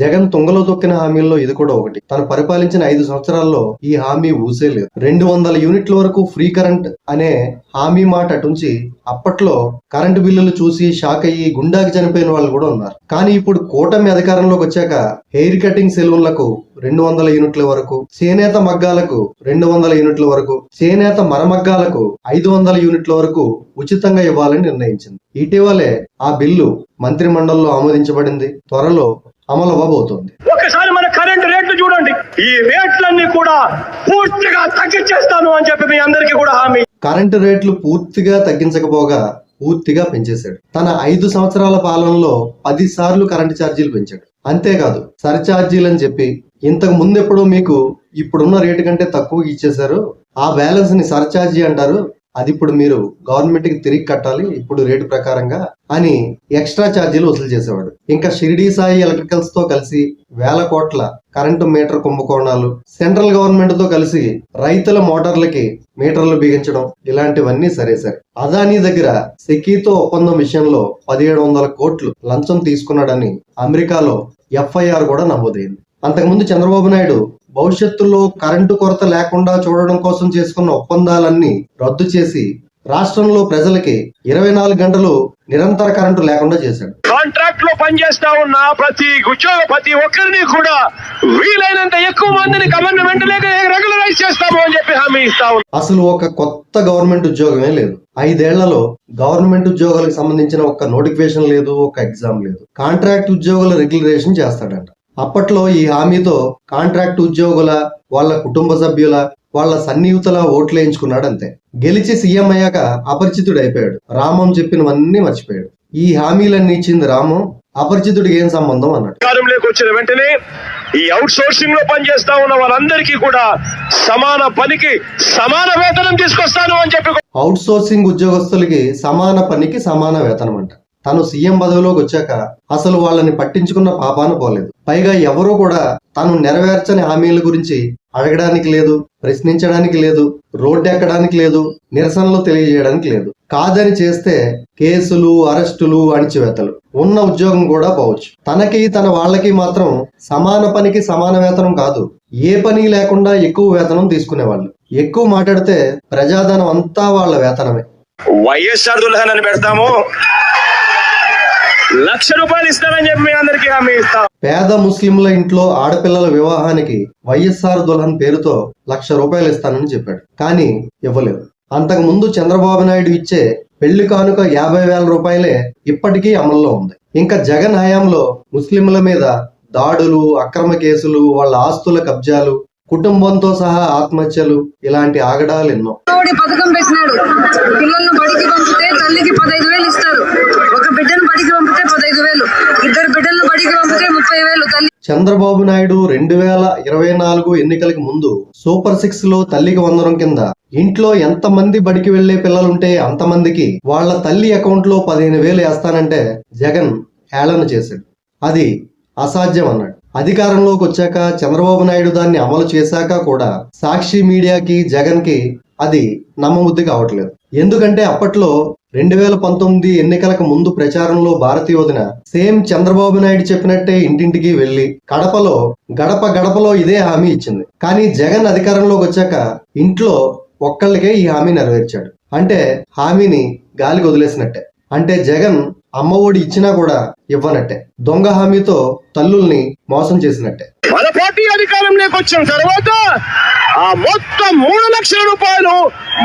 జగన్ తుంగలో తొక్కిన హామీల్లో ఇది కూడా ఒకటి. తను పరిపాలించిన ఐదు సంవత్సరాల్లో ఈ హామీ ఊసేలేదు రెండు వందల యూనిట్ల వరకు ఫ్రీ కరెంట్ అనే హామీ మాట అటుంచి అప్పట్లో కరెంటు బిల్లులు చూసి షాక్ అయ్యి గుండాకి చనిపోయిన వాళ్ళు కూడా ఉన్నారు. కానీ ఇప్పుడు కూటమి అధికారంలోకి వచ్చాక హెయిర్ కటింగ్ సెలూన్లకు రెండు వందల యూనిట్ల వరకు చేనేత మగ్గాలకు రెండు వందల యూనిట్ల వరకు చేనేత మరమగ్గాలకు ఐదు వందల యూనిట్ల వరకు ఉచితంగా ఇవ్వాలని నిర్ణయించింది. ఇటీవలే ఆ బిల్లు మంత్రి మండలిలో ఆమోదించబడింది. త్వరలో అమలు అవ్వబోతోంది ఒకసారి మన కరెంట్ రేట్లు చూడండి. ఈ రేట్లన్నీ కూడా పూర్తిగా తగ్గించేస్తాను అని చెప్పి మీ అందరికీ కూడా హామీ. కరెంటు రేట్లు పూర్తిగా తగ్గించకపోగా పూర్తిగా పెంచేశాడు. తన ఐదు సంవత్సరాల పాలనలో పది సార్లు కరెంటు ఛార్జీలు పెంచాడు. అంతేకాదు సర్ఛార్జీలు అని చెప్పి ఇంతకు ముందు ఎప్పుడో మీకు ఇప్పుడున్న రేటు కంటే తక్కువ ఇచ్చేశారు. ఆ బ్యాలెన్స్ని సర్ఛార్జీ అంటారు. అది ఇప్పుడు మీరు గవర్నమెంట్కి తిరిగి కట్టాలి ఇప్పుడు రేటు ప్రకారంగా అని ఎక్స్ట్రా ఛార్జీలు వసూలు చేసేవాడు. ఇంకా షిరిడి సాయి ఎలక్ట్రికల్స్తో కలిసి వేల కోట్ల కరెంటు మీటర్ కుంభకోణాలు సెంట్రల్ గవర్నమెంట్తో కలిసి రైతుల మోటార్లకి మీటర్లు బిగించడం ఇలాంటివన్నీ సరే సరే. అదానీ దగ్గర సెకీతో ఒప్పందం విషయంలో పదిహేడు వందల కోట్లు లంచం తీసుకున్నాడని అమెరికాలో ఎఫ్ఐఆర్ కూడా నమోదైంది. అంతకుముందు చంద్రబాబు నాయుడు భవిష్యత్తులో కరెంటు కొరత లేకుండా చూడడం కోసం చేసుకున్న ఒప్పందాలన్నీ రద్దు చేసి రాష్ట్రంలో ప్రజలకి ఇరవై నాలుగు గంటలు నిరంతర కరెంటు లేకుండా చేశాడు. కాంట్రాక్ట్లో పనిచేస్తా ఉన్న ప్రతి ఉద్యోగ ప్రతి ఒక్కరిని కూడా వీలైనంత ఎక్కువ మందిని గవర్నమెంట్ లేక రెగ్యులరైజ్ చేస్తాము అని చెప్పి హామీ ఇస్తా. అసలు ఒక కొత్త గవర్నమెంట్ ఉద్యోగమే లేదు. ఐదేళ్ళలో గవర్నమెంట్ ఉద్యోగాలకు సంబంధించిన ఒక నోటిఫికేషన్ లేదు ఒక ఎగ్జామ్ లేదు. కాంట్రాక్ట్ ఉద్యోగుల రెగ్యులరేషన్ చేస్తాడంట. అప్పట్లో ఈ హామీతో కాంట్రాక్ట్ ఉద్యోగుల వాళ్ళ కుటుంబ సభ్యుల వాళ్ళ సన్నిహితుల ఓట్లు వేయించుకున్నాడు అంతే గెలిచి సీఎం అయ్యాక అపరిచితుడు అయిపోయాడు రామం చెప్పినవన్నీ మర్చిపోయాడు. ఈ హామీలన్నీ ఇచ్చింది రామం అపరిచితుడికి ఏం సంబంధం అన్నాడు. అధికారంలోకి వచ్చిన వెంటనే ఈ అవుట్ సోర్సింగ్లో పనిచేస్తా ఉన్న వాళ్ళందరికీ కూడా సమాన పనికి సమాన వేతనం తీసుకొస్తాను అని చెప్పి అవుట్ సోర్సింగ్ ఉద్యోగస్తులకి సమాన పనికి సమాన వేతనం అంట తను సీఎం పదవిలోకి వచ్చాక అసలు వాళ్ళని పట్టించుకున్న పాపాన పోలేదు. పైగా ఎవరూ కూడా తను నెరవేర్చని హామీల గురించి అడగడానికి లేదు ప్రశ్నించడానికి లేదు రోడ్డు ఎక్కడానికి లేదు నిరసనలు తెలియజేయడానికి లేదు. కాదని చేస్తే కేసులు అరెస్టులు అణిచివేతలు. ఉన్న ఉద్యోగం కూడా పోవచ్చు. తనకి తన వాళ్ళకి మాత్రం సమాన పనికి సమాన వేతనం కాదు. ఏ పని లేకుండా ఎక్కువ వేతనం తీసుకునేవాళ్ళు. ఎక్కువ మాట్లాడితే ప్రజాధనం అంతా వాళ్ళ వేతనమే. వైఎస్ఆర్ దుల్హన్ అని పెడతాము. లక్ష రూపాయలు ఇస్తానని చెప్పి మీ అందరికీ హామీ ఇస్తాం. పేద ముస్లింల ఇంట్లో ఆడపిల్లల వివాహానికి వైఎస్ఆర్ దుల్హన్ పేరుతో లక్ష రూపాయలు ఇస్తానని చెప్పాడు. కానీ ఇవ్వలేదు. అంతకు ముందు చంద్రబాబు నాయుడు ఇచ్చే పెళ్ళి కానుక యాభై వేల రూపాయలే ఇప్పటికీ అమల్లో ఉంది. ఇంకా జగన్ హయాంలో ముస్లింల మీద దాడులు అక్రమ కేసులు వాళ్ళ ఆస్తుల కబ్జాలు కుటుంబంతో సహా ఆత్మహత్యలు ఇలాంటి ఆగడాలు ఎన్నో. పథకం పెట్టినాడు. పిల్లలను బడికి పంపితే తల్లికి పదహైదు వేలు ఇస్తారు ఒక బిడ్డను బడికి పంపితే పదహైదు వేలు ఇద్దరు బిడ్డలను బడికి పంపితే ముప్పై వేలు తల్లి చంద్రబాబు నాయుడు రెండు వేల ఇరవై నాలుగు ఎన్నికలకి ముందు సూపర్ సిక్స్లో తల్లికి వందనం కింద. ఇంట్లో ఎంత మంది బడికి వెళ్ళే పిల్లలుంటే అంతమందికి వాళ్ళ తల్లి అకౌంట్లో పదిహేను వేలు వేస్తానంటే జగన్ హేళన చేశాడు. అది అసాధ్యం అన్నాడు. అధికారంలోకి వచ్చాక చంద్రబాబు నాయుడు దాన్ని అమలు చేశాక కూడా సాక్షి మీడియాకి జగన్కి అది నమ్మబుద్ధి కావట్లేదు. ఎందుకంటే అప్పట్లో రెండు వేల పంతొమ్మిది ఎన్నికలకు ముందు ప్రచారంలో భారతీయ వదిన సేమ్ చంద్రబాబు నాయుడు చెప్పినట్టే ఇంటింటికి వెళ్ళి కడపలో గడప గడపలో ఇదే హామీ ఇచ్చింది. కానీ జగన్ అధికారంలోకి వచ్చాక ఇంట్లో ఒక్కళ్ళకే ఈ హామీ నెరవేర్చాడు. అంటే హామీని గాలికి వదిలేసినట్టే అంటే జగన్ అమ్మ ఒడి ఇచ్చినా కూడా ఇవ్వనట్టే. దొంగ హామీతో తల్లుల్ని మోసం చేసినట్టే. మన పార్టీ అధికారంలోకి వచ్చిన తర్వాత ఆ మొత్తం మూడు లక్షల రూపాయలు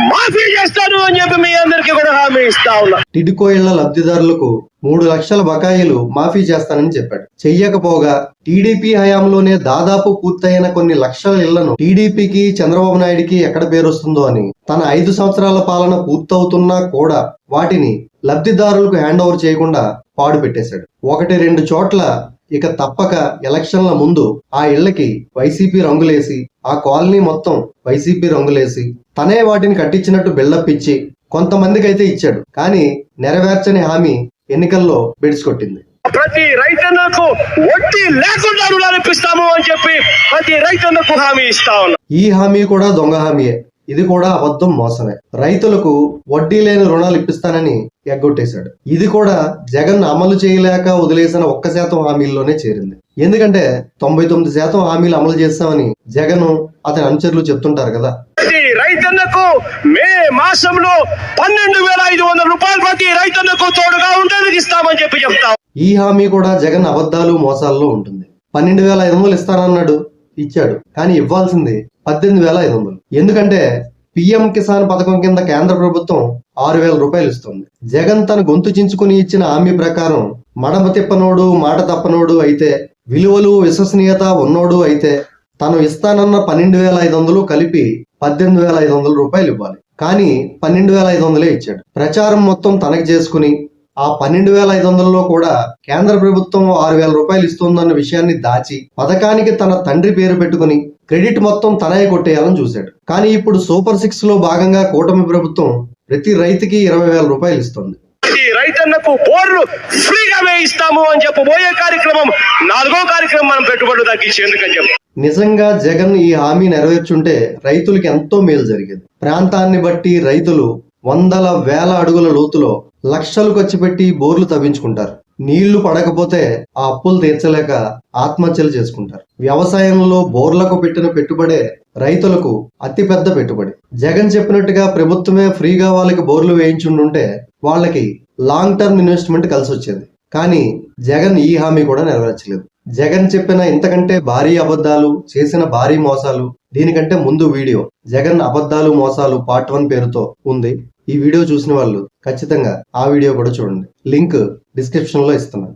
మాఫీ చేస్తాను అని చెప్పి మీ అందరికీ కూడా హామీ ఇస్తా ఉన్నా. టిడ్కో ఇళ్ళ లబ్ధిదారులకు మూడు లక్షల బకాయిలు మాఫీ చేస్తానని చెప్పాడు. చెయ్యకపోగా టీడీపీ హయాంలోనే దాదాపు పూర్తయిన కొన్ని లక్షల ఇళ్ళను టీడీపీకి చంద్రబాబు నాయుడికి ఎక్కడ పేరొస్తుందో అని తన ఐదు సంవత్సరాల పాలన పూర్తవుతున్నా కూడా వాటిని లబ్ధిదారులకు హ్యాండ్ ఓవర్ చేయకుండా పాడు పెట్టేశాడు. ఒకటి రెండు చోట్ల ఇక తప్పక ఎలక్షన్ల ముందు ఆ ఇళ్ళకి వైసీపీ రంగులేసి ఆ కాలనీ మొత్తం వైసీపీ రంగులేసి తనే వాటిని కట్టించినట్టు బిల్డప్ ఇచ్చి కొంతమందికి అయితే ఇచ్చాడు. కానీ నెరవేర్చని హామీ ఎన్నికల్లో బెడిసికొట్టింది ప్రతి రైతన్నకు వడ్డీ లేకుండా రుణాలు ఇప్పిస్తాము అని చెప్పి ప్రతి రైతన్నకు హామీ ఇస్తా ఉన్నా. ఈ హామీ కూడా దొంగ హామీయే. ఇది కూడా అబద్ధం మోసమే. రైతులకు వడ్డీ లేని రుణాలు ఇప్పిస్తానని ఎగ్గొట్టేశాడు. ఇది కూడా జగన్ అమలు చేయలేక వదిలేసిన ఒక్క శాతం హామీల్లోనే చేరింది. ఎందుకంటే తొంభై తొమ్మిది శాతం హామీలు అమలు చేస్తామని జగన్ అతని అనుచరులు చెప్తుంటారు కదా. రైతన్నకు మే మాసంలో పన్నెండు వేల ఐదు వందల రూపాయలు ప్రతి రైతన్నకు తోడుగా ఉండేందుకు ఇస్తామని చెప్పి చెప్తాం. ఈ హామీ కూడా జగన్ అబద్ధాలు మోసాల్లో ఉంటుంది. పన్నెండు వేల ఐదు వందలు ఇస్తానన్నాడు. ఇచ్చాడు. కానీ ఇవ్వాల్సింది పద్దెనిమిది వేల ఐదు వందలు. ఎందుకంటే పిఎం కిసాన్ పథకం కింద కేంద్ర ప్రభుత్వం ఆరు వేల రూపాయలు ఇస్తుంది. జగన్ తన గొంతు చించుకుని ఇచ్చిన హామీ ప్రకారం మడమ తిప్పనోడు మాట తప్పనోడు అయితే విలువలు విశ్వసనీయత ఉన్నోడు అయితే తను ఇస్తానన్న పన్నెండు వేల ఐదు వందలు కలిపి పద్దెనిమిది వేల ఐదు వందల రూపాయలు ఇవ్వాలి. కానీ పన్నెండు వేల ఐదు వందలే ఇచ్చాడు. ప్రచారం మొత్తం తనకి చేసుకుని ఆ పన్నెండు వేల ఐదు వందలలో కూడా కేంద్ర ప్రభుత్వం ఆరు వేల రూపాయలు ఇస్తుందన్న విషయాన్ని దాచి పథకానికి తన తండ్రి పేరు పెట్టుకుని క్రెడిట్ మొత్తం తనే కొట్టేయాలని చూశాడు. కానీ ఇప్పుడు సూపర్ సిక్స్లో భాగంగా కూటమి ప్రభుత్వం ప్రతి రైతుకి ఇరవై వేల రూపాయలు ఇస్తుంది. రైతన్నకు బోర్లు ఫ్రీగా వేయిస్తాము అని చెప్పబోయే కార్యక్రమం నాలుగో కార్యక్రమం మనం పెట్టుబడులు తగ్గించేందుకని చెప్పి. నిజంగా జగన్ ఈ హామీ నెరవేర్చుంటే రైతులకి ఎంతో మేలు జరిగేది. ప్రాంతాన్ని బట్టి రైతులు వందల వేల అడుగుల లోతులో లక్షలు ఖర్చు పెట్టి బోర్లు తవ్వించుకుంటారు. నీళ్ళు పడకపోతే ఆ అప్పులు తీర్చలేక ఆత్మహత్యలు చేసుకుంటారు. వ్యవసాయంలో బోర్లకు పెట్టిన పెట్టుబడే రైతులకు అతిపెద్ద పెట్టుబడి. జగన్ చెప్పినట్టుగా ప్రభుత్వమే ఫ్రీగా వాళ్ళకి బోర్లు వేయించుంటుంటే వాళ్ళకి లాంగ్ టర్మ్ ఇన్వెస్ట్మెంట్ కలిసి వచ్చేది కానీ జగన్ ఈ హామీ కూడా నెరవేర్చలేదు. జగన్ చెప్పిన ఇంతకంటే భారీ అబద్ధాలు చేసిన భారీ మోసాలు దీనికంటే ముందు వీడియో జగన్ అబద్ధాలు మోసాలు పార్ట్ వన్ పేరుతో ఉంది. ఈ వీడియో చూసిన వాళ్ళు ఖచ్చితంగా ఆ వీడియో కూడా చూడండి. లింక్ డిస్క్రిప్షన్లో ఇస్తున్నాను.